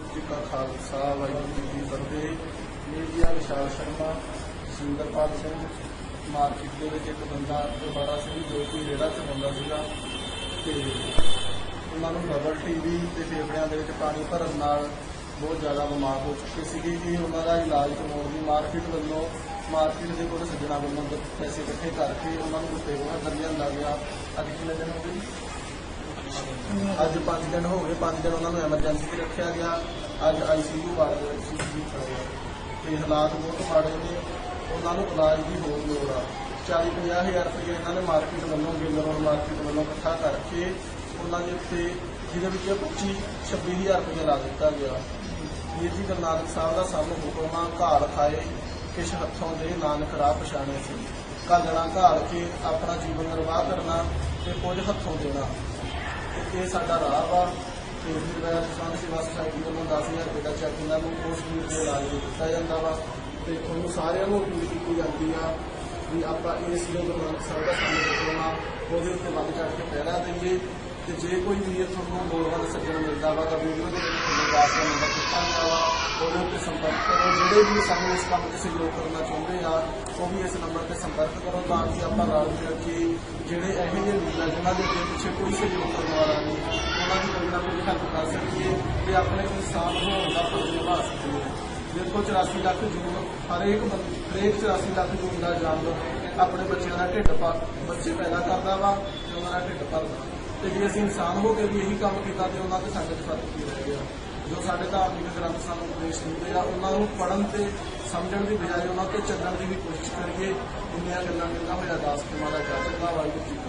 ਜੀ ਕਾ ਖਾਲਸਾ, ਵਾਹਿਗੁਰੂ ਜੀ ਕੀ ਫਤਿਹ। ਮੀਡੀਆ ਵਿਸ਼ਾਲ ਸ਼ਰਮਾ, ਸਿੰਦਰਪਾਲ ਸਿੰਘ, ਮਾਰਕੀਟ ਦੇ ਵਿੱਚ ਇੱਕ ਬੰਦਾ ਦੁਬਾਰਾ ਸਿੰਘ, ਜੋ ਕਿ ਰੇੜਾ ਚਲਾਉਂਦਾ ਸੀਗਾ। ਤੇ ਉਹਨਾਂ ਨੂੰ ਡਬਲ ਟੀਵੀ ਤੇ ਫੇਫੜਿਆਂ ਦੇ ਵਿੱਚ ਪਾਣੀ ਭਰਨ ਨਾਲ ਬਹੁਤ ਜ਼ਿਆਦਾ ਬਿਮਾਰ ਹੋ ਚੁੱਕੇ ਸੀਗੇ ਕਿ ਉਹਨਾਂ ਦਾ ਇਲਾਜ ਕਰਵਾਉਣ ਦੀ ਮਾਰਕੀਟ ਵੱਲੋਂ, ਮਾਰਕੀਟ ਦੇ ਕੋਲ ਸੱਜਣਾ ਵੱਲੋਂ ਪੈਸੇ ਇਕੱਠੇ ਕਰਕੇ ਉਹਨਾਂ ਨੂੰ ਸੇਵਾ ਕਰ ਲਿਆਂਦਾ ਗਿਆ। ਅੱਜ ਕਿੰਨੇ ਦਿਨ ਹੋ ਗਏ ਅੱਜ 5 ਦਿਨ ਹੋ ਗਏ 5 ਦਿਨ ਉਹਨਾਂ ਨੂੰ ਐਮਰਜੈਂਸੀ 'ਚ ਰੱਖਿਆ ਗਿਆ। ਅੱਜ ਆਈਸੀਯੂ ਵਾਰਡ ਦੇ ਵਿੱਚ ਸੀ ਤੇ ਹਾਲਾਤ ਬਹੁਤ ਮਾੜੇ ਨੇ। ਉਹਨਾਂ ਨੂੰ ਇਲਾਜ ਦੀ ਹੋਰ ਲੋੜ ਆ। 40 50 ਹਜ਼ਾਰ ਰੁਪਏ ਇਹਨਾਂ ਨੇ ਮਾਰਕੀਟ ਵੱਲੋਂ ਗਿੱਲ ਮਾਰਕੀਟ ਵੱਲੋਂ ਇਕੱਠਾ ਕਰਕੇ ਉਹਨਾਂ ਦੇ ਉੱਤੇ, ਜਿਹਦੇ ਵਿੱਚ 25 26 ਹਜ਼ਾਰ ਰੁਪਏ ਲਾ ਦਿੱਤਾ ਗਿਆ। ਵੀਰ ਜੀ ਗੁਰੂ ਨਾਨਕ ਸਾਹਿਬ ਦਾ ਸਾਨੂੰ ਹੁਕਮਾ ਘਾਲ ਖਾਏ ਕਿਛ ਹੱਥੋਂ ਦੇ ਨਾਨਕ ਰਾਹ ਪਛਾਣੇ ਸੀ। ਘਾਲਣਾ ਘਾਲ ਕੇ ਆਪਣਾ ਜੀਵਨ ਨਿਰਵਾਹ ਕਰਨਾ ਤੇ ਕੁਝ ਹੱਥੋਂ ਦੇਣਾ। ਇਹ ਸਾਡਾ ਰਾਹ ਵਾ ਤੇ ਫਿਰ ਮੈਂ ਸੰਤ ਸੇਵਾ ਸੁਸਾਇਟੀ ਵੱਲੋਂ 10000 ਰੁਪਏ ਦਾ ਚੈੱਕ ਇਹਨਾਂ ਨੂੰ ਉਸ ਵੀਰ ਦੇ ਇਲਾਜ ਲਈ ਦਿੱਤਾ ਜਾਂਦਾ ਵਾ। ਤੇ ਤੁਹਾਨੂੰ ਸਾਰਿਆਂ ਨੂੰ ਅਪੀਲ ਕੀਤੀ ਜਾਂਦੀ ਆ ਵੀ ਆਪਾਂ ਇਸ ਜੋ ਗੁਰੂ ਨਾਨਕ ਸਾਹਿਬ ਦਾ ਸਾਨੂੰ ਹੁਕਮਾ ਉਹਦੇ ਉੱਤੇ ਵੱਧ ਚੜ੍ਹ ਕੇ ਪਹਿਰਾ ਦੇਈਏ। ਤੇ ਜੇ ਕੋਈ ਵੀਰ ਤੁਹਾਨੂੰ ਲੋੜਵੰਦ ਸੱਜਣ ਮਿਲਦਾ ਵਾ ਤਾਂ ਵੀਡੀਓ ਦੇ ਵਿੱਚ ਤੁਹਾਨੂੰ ਦਾ ਨੰਬਰ ਦਿੱਤਾ ਗਿਆ ਵਾ ਉਹਦੇ ਉੱਤੇ ਸੰਪਰਕ ਕਰੋ। ਜਿਹੜੇ ਵੀ ਸਾਨੂੰ ਇਸ ਕੰਮ 'ਚ ਸਹਿਯੋਗ ਕਰਨਾ ਚਾਹੁੰਦੇ ਆ, ਉਹ ਵੀ ਇਸ ਨੰਬਰ ਤੇ ਸੰਪਰਕ ਕਰੋ ਤਾਂ ਕਿ ਆਪਾਂ ਰਲ ਮਿਲ ਕੇ ਜਿਹੜੇ ਇਹੋ ਜਿਹੇ ਵੀਰ ਆ, ਜਿਨ੍ਹਾਂ ਦੇ ਅੱਗੇ ਪਿੱਛੇ ਕੋਈ ਸਹਿਯੋਗ ਕਰਨ ਵਾਲਾ ਨਹੀਂ ਉਹਨਾਂ ਦੀ ਕੋਈ ਨਾ ਕੋਈ ਹੈਲਪ ਕਰ ਸਕੀਏ ਤੇ ਆਪਣੇ ਇਨਸਾਨ ਹੋਣ ਦਾ ਫਰਜ਼ ਨਿਭਾ ਸਕੀਏ। ਦੇਖੋ 84 ਲੱਖ ਜੂਨ, ਹਰੇਕ ਹਰੇਕ 84 ਲੱਖ ਜੂਨ ਦਾ ਜਾਨਵਰ ਆਪਣੇ ਬੱਚਿਆਂ ਦਾ ਢਿੱਡ ਪਾ, ਬੱਚੇ ਪੈਦਾ ਕਰਦਾ ਵਾ ਤੇ ਉਹਨਾਂ ਦਾ ਢਿੱਡ ਭਰਦਾ। ਤੇ ਜੇ ਅਸੀਂ ਇਨਸਾਨ ਹੋ ਕੇ ਵੀ ਇਹੀ ਕੰਮ ਕੀਤਾ ਤੇ ਉਹਨਾਂ ਤੇ ਸਾਡੇ 'ਚ ਫ਼ਰਕ ਕੀ ਰਹਿ ਗਿਆ। ਜੋ ਸਾਡੇ ਧਾਰਮਿਕ ਗ੍ਰੰਥ ਸਾਨੂੰ ਉਪਦੇਸ਼ ਦਿੰਦੇ ਆ, ਉਹਨਾਂ ਨੂੰ ਪੜ੍ਹਨ ਤੇ ਸਮਝਣ ਦੀ ਬਜਾਏ ਉਹਨਾਂ ਤੇ ਚੱਲਣ ਦੀ ਵੀ ਕੋਸ਼ਿਸ਼ ਕਰੀਏ। ਇੰਨੀਆਂ ਗੱਲਾਂ ਕਹਿੰਦਾ ਹੋਇਆ ਦਾਸ ਕੁਮਾਰ ਦਾ। ਜਾ ਸਕਦਾ ਵਾਹਿਗੁਰੂ ਜੀ